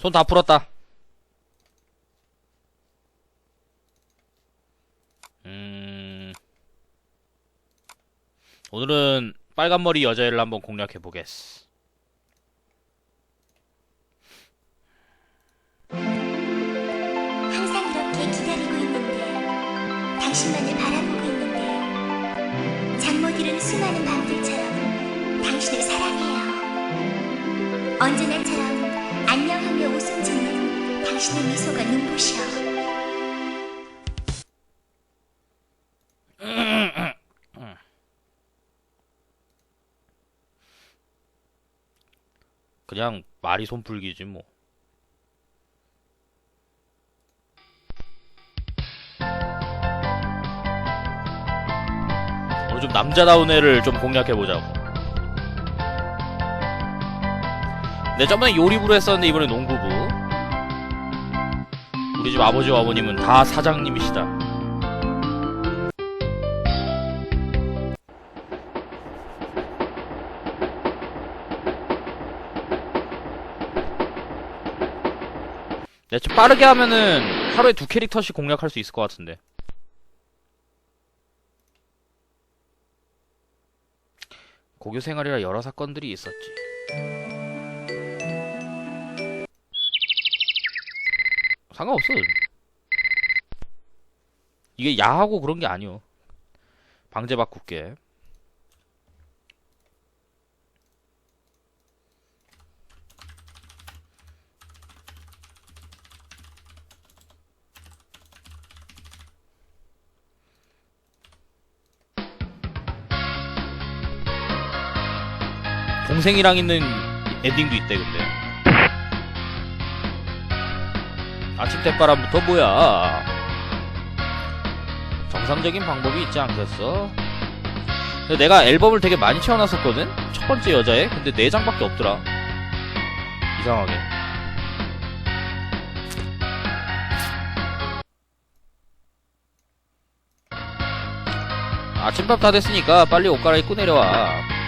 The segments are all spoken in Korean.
손 다 풀었다. 음. 오늘은 빨간머리 여자애를 한번 공략해 보겠어. 항상 이렇게 기다리고 있는데 당신만을 바라보고 있는데 잠못 이루는 수많은 밤들처럼 당신을 사랑해요 언제나처럼 당신의 미소가 눈부셔 그냥 말이 손풀기지 뭐. 오늘 좀 남자다운 애를 좀 공략해 보자고. 네, 저번에 요리부로 했었는데 이번에 농구부. 우리 집 아버지와 아버님은 다 사장님이시다. 네, 좀 빠르게 하면은 하루에 두 캐릭터씩 공략할 수 있을 것 같은데. 고교 생활이라 여러 사건들이 있었지. 상관없어. 이게 야하고 그런 게 아니오. 방제 바꿀게. 동생이랑 있는 엔딩도 있대 근데 아침 대바람부터 뭐야 정상적인 방법이 있지 않겠어? 내가 앨범을 되게 많이 채워놨었거든? 첫 번째 여자애? 근데 4장밖에 없더라 이상하게 아침밥 다 됐으니까 빨리 옷 갈아입고 내려와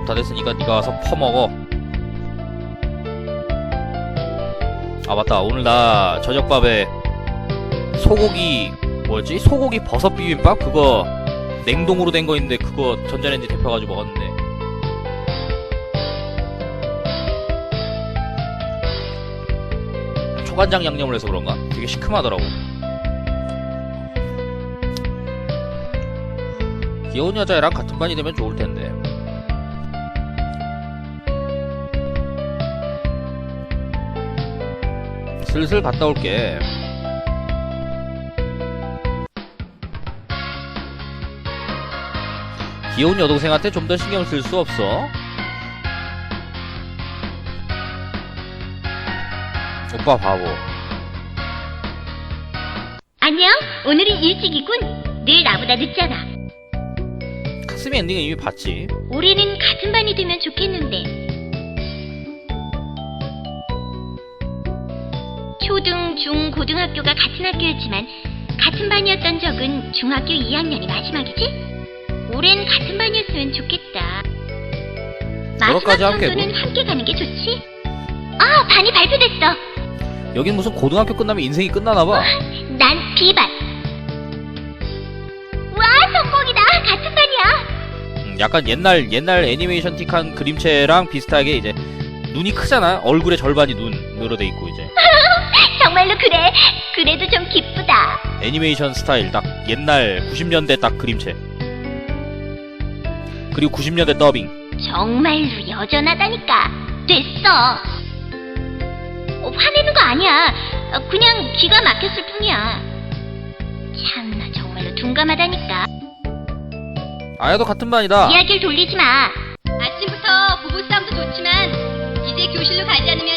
밥 다 됐으니까 네가 와서 퍼먹어. 아 맞다 오늘 나 저녁밥에 소고기 뭐였지? 소고기 버섯 비빔밥 그거 냉동으로 된 거 있는데 그거 전자레인지 데펴가지고 먹었는데 초간장 양념을 해서 그런가? 되게 시큼하더라고. 귀여운 여자애랑 같은 반이 되면 좋을 텐데. 슬슬 갔다 올게. 귀여운 여동생한테 좀 더 신경 쓸 수 없어? 오빠 바보. 안녕 오늘은 일찍이군 늘 나보다 늦잖아 카스미 엔딩은 이미 봤지. 우리는 같은 반이 되면 좋겠는데 중, 고등학교가 같은 학교였지만 같은 반이었던 적은 중학교 2학년이 마지막이지? 올해는 같은 반이었으면 좋겠다 마지막 졸업까지 함께 정도는 함께 가는 게 좋지? 아 반이 발표됐어 여긴 무슨 고등학교 끝나면 인생이 끝나나봐. 난 B반 와 성공이다 같은 반이야 음, 약간 옛날 옛날 애니메이션 틱한 그림체랑 비슷하게 이제 눈이 크잖아. 얼굴의 절반이 눈으로 돼 있고 이제 그래 그래도 좀 기쁘다 애니메이션 스타일 딱 옛날 90년대 딱 그림체. 그리고 90년대 더빙. 정말로 여전하다니까. 됐어. 어, 화내는 거 아니야. 어, 그냥 기가 막혔을 뿐이야. 참나 정말로 둔감하다니까. 아야도 같은 반이다. 이야기를 돌리지 마. 아침부터 부부싸움도 좋지만 이제 교실로 가지 않으면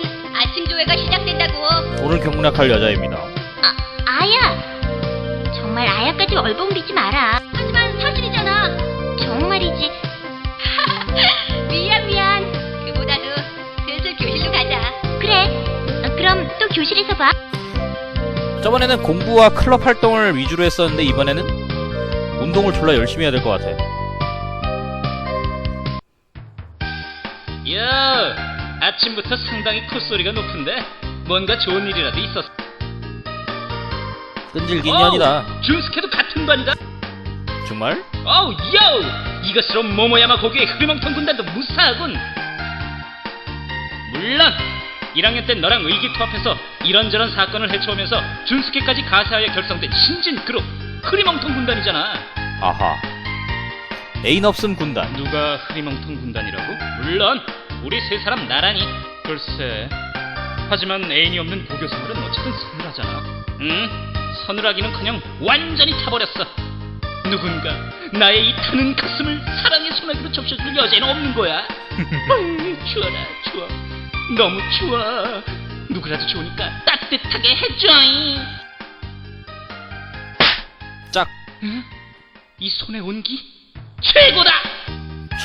조회가 시작된다고 오늘 경락할 여자입니다. 아, 아야. 정말 아야까지 얼버무리지 마라. 하지만 사실이잖아 정말이지. 미안 미안 그보다도 슬슬 교실로 가자 그래. 어, 그럼 또 교실에서 봐. 저번에는 공부와 클럽 활동을 위주로 했었는데 이번에는 운동을 졸라 열심히 해야 될 것 같아. 야, 아침부터 상당히 콧소리가 높은데 뭔가 좋은 일이라도 있었어. 끈질긴 년이다. 준스케도 같은 반이다. 정말? 어우, 요! 이것으로 모모야마 고교의 흐리멍텅 군단도 무사하군. 물론 1학년 때 너랑 의기투합해서 이런저런 사건을 해쳐오면서 준스케까지 가세하여 결성된 신진 그룹 흐리멍텅 군단이잖아. 아하. 애인 없음 군단. 누가 흐리멍텅 군단이라고? 물론 우리 세 사람 나란히. 글쎄. 하지만 애인이 없는 고교 생활은 어쨌든 서늘하잖아. 응? 서늘하기는커녕 완전히 타버렸어. 누군가 나의 이 타는 가슴을 사랑의 소나기로 접셔줄 여자는 없는 거야. 어이, 추워라 추워. 너무 추워. 누구라도 좋으니까 따뜻하게 해줘잉. 짝. 응? 이 손의 온기 최고다.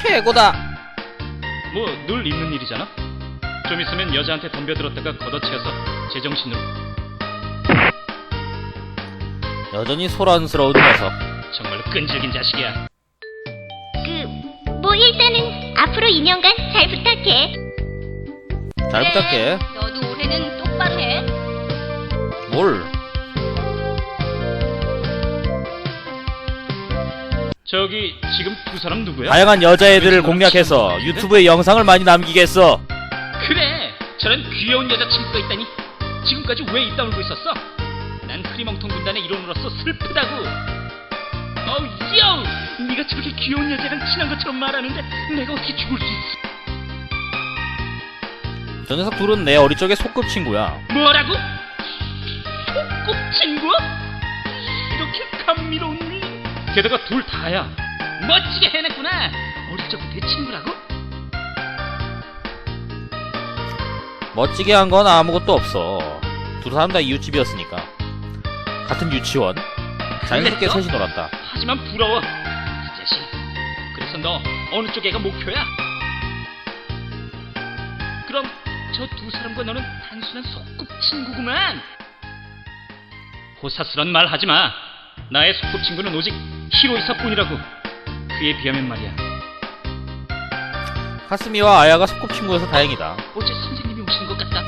최고다. 뭐 늘 있는 일이잖아. 좀 있으면 여자한테 덤벼들었다가 걷어채어서 제정신으로 여전히 소란스러운 녀석. 정말로 끈질긴 자식이야. 그, 뭐 일단은 앞으로 2년간 잘 부탁해. 잘 부탁해. 너도 올해는 똑바로 해. 뭘? 저기 지금 두 사람 누구야? 다양한 여자애들을 공략해서 유튜브에 영상을 많이 남기겠어. 그래. 저런 귀여운 여자친구가 있다니. 지금까지 왜입 다물고 있었어? 난 흐리멍텅 군단의 일원으로서 슬프다고. 어우 요! 네가 저렇게 귀여운 여자랑 친한 것처럼 말하는데 내가 어떻게 죽을 수 있어? 저 녀석 둘은 내 어릴 적의 소꿉 친구야. 뭐라고? 소꿉친구? 게다가 둘 다야. 멋지게 해냈구나. 어릴 적부터 친구라고? 멋지게 한 건 아무것도 없어. 두 사람 다 이웃집이었으니까. 같은 유치원. 자연스럽게 그랬어? 셋이 놀았다. 하지만 부러워. 이 자식. 그래서 너 어느 쪽 애가 목표야? 그럼 저 두 사람과 너는 단순한 소꿉친구구만. 호사스런 말 하지 마. 나의 소꿉친구는 오직 히로이사뿐이라고. 그에 비하면 말이야. 하스미와 아야가 소꿉친구여서 다행이다. 어제 선생님이 오시는 것 같다.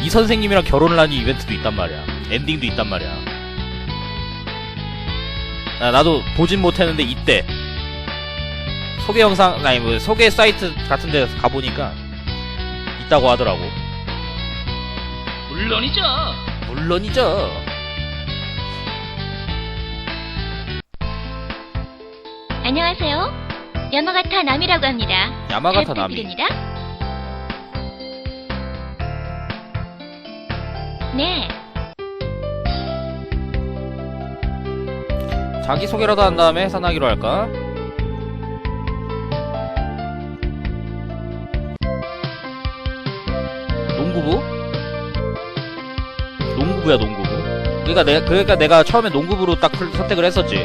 이 선생님이랑 결혼을 하는 이벤트도 있단 말이야. 엔딩도 있단 말이야. 아, 나도 보진 못했는데 이때 소개 영상 아니 뭐 소개 사이트 같은 데 가보니까 있다고 하더라고. 물론이죠. 물론이죠. 안녕하세요. 야마가타 남이라고 합니다. 야마가타. 부탁드립니다. 네, 자기 소개라도 한 다음에 해산하기로 할까? 농구부? 농구부야 농구부. 그러니까 내가 그러니까 내가 처음에 농구부로 딱 클- 선택을 했었지.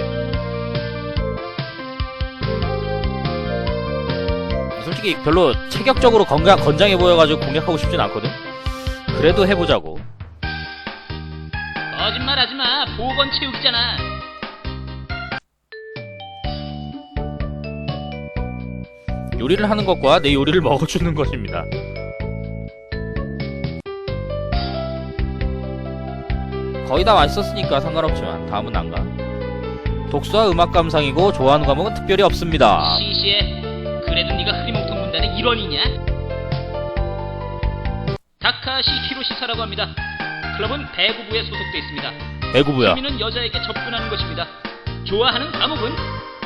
솔직히 별로 체격적으로 건강 건장해 보여가지고 공략하고 싶진 않거든. 그래도 해보자고. 거짓말 하지 마. 보건 체육이잖아. 요리를 하는 것과 내 요리를 먹어주는 것입니다. 거의 다 맛있었으니까 상관없지만 다음은 안 가. 독서와 음악 감상이고 좋아하는 과목은 특별히 없습니다. 시시해. 그래도 네가 일원이냐? 다카시 히로시사라고 합니다. 클럽은 배구부에 소속돼 있습니다. 배구부야. 취미는 여자에게 접근하는 것입니다. 좋아하는 과목은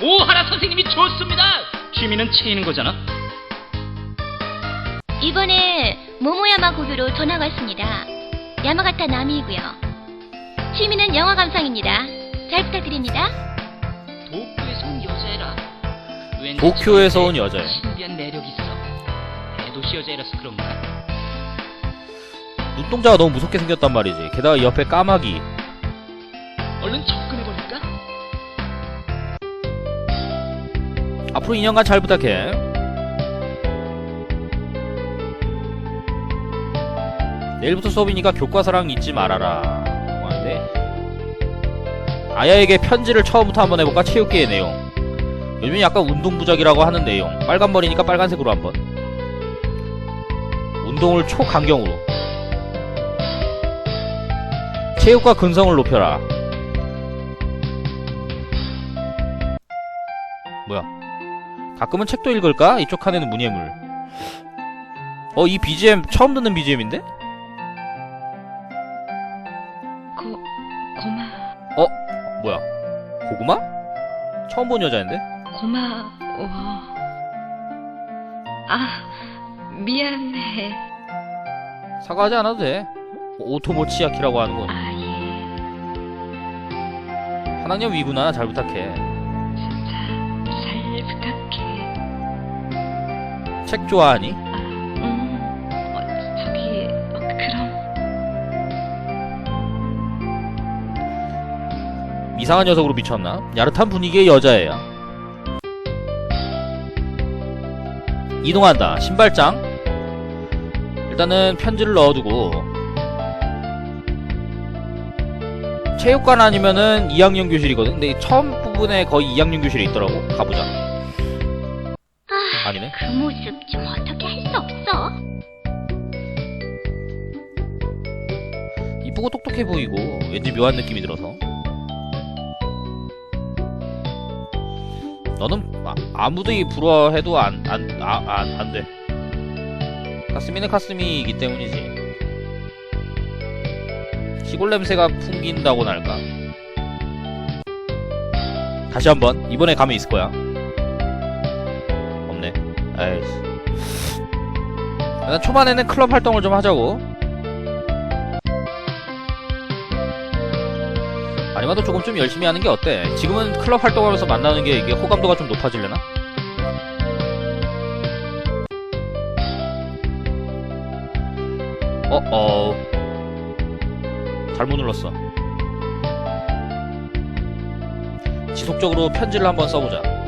오하라 선생님이 좋습니다. 취미는 체이는 거잖아. 이번에 모모야마 고교로 전화가 왔습니다. 야마가타 남이고요. 취미는 영화 감상입니다. 잘 부탁드립니다. 도쿄에서 온 여자애라. 왠지 도쿄에서 온 여자애. 신비한 매력이 있어. 대도시 여자애라서 그런가. 눈동자가 너무 무섭게 생겼단 말이지. 게다가 옆에 까마귀. 얼른 접근해볼까? 앞으로 2년간 잘 부탁해. 내일부터 수업이니까 교과서랑 잊지 말아라. 하는데, 아야에게 편지를 처음부터 한번 해볼까? 체육계의 내용. 요즘 약간 운동 부작이라고 하는 내용. 빨간 머리니까 빨간색으로 한번. 운동을 초강경으로. 체육과 근성을 높여라. 뭐야? 가끔은 책도 읽을까? 이쪽 칸에는 문예물. 어, 이 BGM 처음 듣는 BGM인데? 고 고마 뭐야? 고구마? 처음 본 여자인데? 고마워. 아 미안해. 사과하지 않아도 돼. 오토모치야키라고 하는 건. 아 예. 한 학년 위구나. 잘 부탁해. 진짜 잘 부탁해. 책 좋아하니? 음, 어, 저기 어, 그럼 이상한 녀석으로 미쳤나? 야릇한 분위기의 여자애야. 이동한다. 신발장. 일단은 편지를 넣어두고. 체육관 아니면은 2학년 교실이거든. 근데 처음 부분에 거의 2학년 교실에 있더라고. 가보자. 아, 아니네. 그 모습 좀 어떻게 할 수 없어? 이쁘고 똑똑해 보이고 왠지 묘한 느낌이 들어서 너는 아, 무도 부러워해도 안안아안 안돼 카스미는 카스미이기 때문이지. 시골 냄새가 풍긴다고나 할까? 다시 한번. 이번에 가면 있을 거야. 없네. 에이씨. 일단 초반에는 클럽 활동을 좀 하자고. 아니마도 조금 좀 열심히 하는 게 어때? 지금은 클럽 활동하면서 만나는 게 이게 호감도가 좀 높아질려나? 어, 어. 잘못 눌렀어. 지속적으로 편지를 한번 써보자.